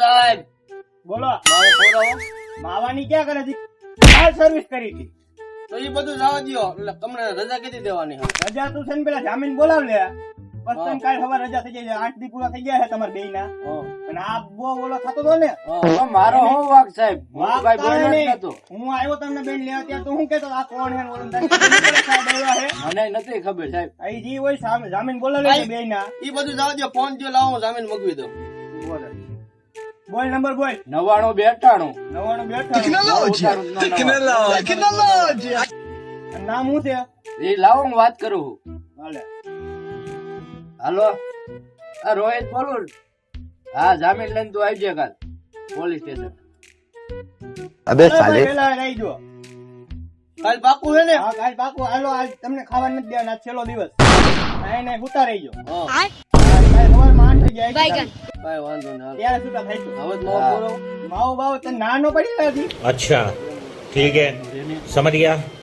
સાહેબ. બોલો. મારો ખવડાવો માવાની ક્યાં કરે છે? આ સર્વિસ કરી હતી. તો એ બધું જવા દો એટલે તમને રજા કીધી દેવાની રજા તું છે ને પેલા જામીન બોલાવ લે. બસ તને કાલ સવાર રજા થઈ જાય. આઠ દી પૂરા થઈ ગયા છે તમારે બેયના. ના અને આ બહુ બોલો થતો હતો ને. મારો હું વાક સાહેબ. જ નહીં. નતો. હું આવ્યો તમને બેન લેવા ત્યાં. તો હું કેતો આ કોણ હે ને હે મને નથી ખબર સાહેબ. અહીં જી હોય સામે જામીન લે છે બેયના. એ બધું જવા દો ફોન જો લાવો જામીન મગવી દઉં. બોલ. નંબર બોલ. નવાણું બેટાણું નવાણું બેઠા નામ. શું છે? એ લાવો હું વાત કરું. હાલે. હાલો. આ રોહિત બોલું હા જામીન લઈને તું આવી જા કાલ. Police station. અબે સાલે પેલા રહી જો. કાલ પાકું છે ને? હા કાલ પાકું. હાલો આજ તમને ખાવા નથી દેવાના છેલ્લો દિવસ. નહીં નહીં ઉતા રહી જો. હા. સવારમાં આઠ વાગે આવી માવો બાવો તે નાનો પડી ગયો અચ્છા ઠીક હે. સમજ ગયા?